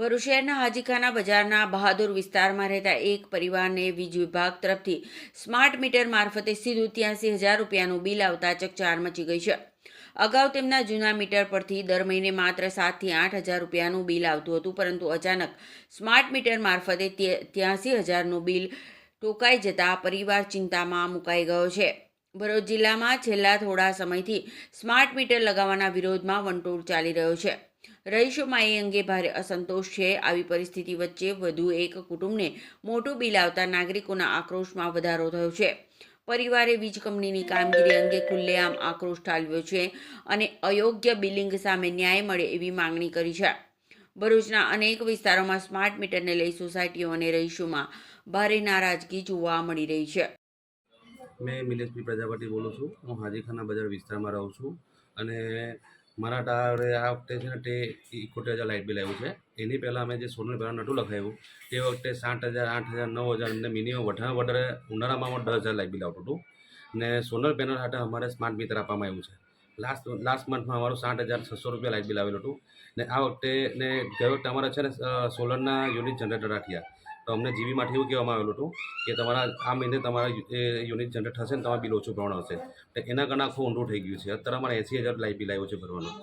ભરૂચ શહેરના હાજીખાના બજારના બહાદુર વિસ્તારમાં રહેતા એક પરિવારને વીજ વિભાગ તરફથી સ્માર્ટ મીટર મારફતે સીધું ત્યાંસી હજાર રૂપિયાનું બિલ આવતા ચકચાર મચી ગઈ છે. અગાઉ તેમના જૂના મીટર પરથી દર મહિને માત્ર સાતથી આઠ હજાર રૂપિયાનું બિલ આવતું હતું, પરંતુ અચાનક સ્માર્ટ મીટર મારફતે ત્યાંસી હજારનું બિલ ટોકાઈ જતા પરિવાર ચિંતામાં મુકાઈ ગયો છે. ભરૂચ જિલ્લામાં છેલ્લા થોડા સમયથી સ્માર્ટ મીટર લગાવવાના વિરોધમાં વંટોળ ચાલી રહ્યો છે. રહીશોમાં એ અંગે ભારે અસંતોષ છે. આવી પરિસ્થિતિ વચ્ચે વધુ એક કુટુંબને મોટું બિલ આવતા નાગરિકોના આક્રોશમાં વધારો થયો છે. પરિવારે વીજ કંપનીની કામગીરી અંગે ખુલ્લેઆમ આક્રોશ ઠાલવ્યો છે અને અયોગ્ય બિલિંગ સામે ન્યાય મળે એવી માંગણી કરી છે. ભરૂચના અનેક વિસ્તારોમાં સ્માર્ટ મીટરને લઈ સોસાયટીઓ અને રહીશોમાં ભારે નારાજગી જોવા મળી રહી છે. મેં મિલેશભાઈ પ્રજાપતિ બોલું છું. હું હાજીખાના બજાર વિસ્તારમાં રહું છું અને મારા ટાવરે આ વખતે છે ને તે ઇકોતેર હજાર લાઇટ બિલ આવ્યું છે. એની પહેલાં અમે જે સોલર પેનલ નહોતું લખાવ્યું તે વખતે સાઠ હજાર, આઠ હજાર, નવ હજાર અને મિનિમમ વધારે વધારે ઉનાળામાં દસ હજાર લાઇટ બિલ આવતું હતું. ને સોલર પેનલ સાથે અમારે સ્માર્ટ મીટર આપવામાં આવ્યું છે. લાસ્ટ લાસ્ટ મંથમાં અમારું સાઠ હજાર છસો રૂપિયા લાઇટ બિલ આવેલું હતું. ને આ વખતે ને ગયો વખતે અમારે છે ને સોલરના યુનિટ જનરેટર રાખ્યા. તો અમને જીબીમાંથી એવું કહેવામાં આવેલું હતું કે તમારા, આ મહિને તમારા યુનિટ જનરેટ થશે ને તમારું બિલ ઓછું ભરવાનું હશે. એના કારણે આખું ઊંડું થઈ ગયું છે. અત્યારે અમારે એંસી હજાર લાઇટ બિલ આવ્યું છે ભરવાનું.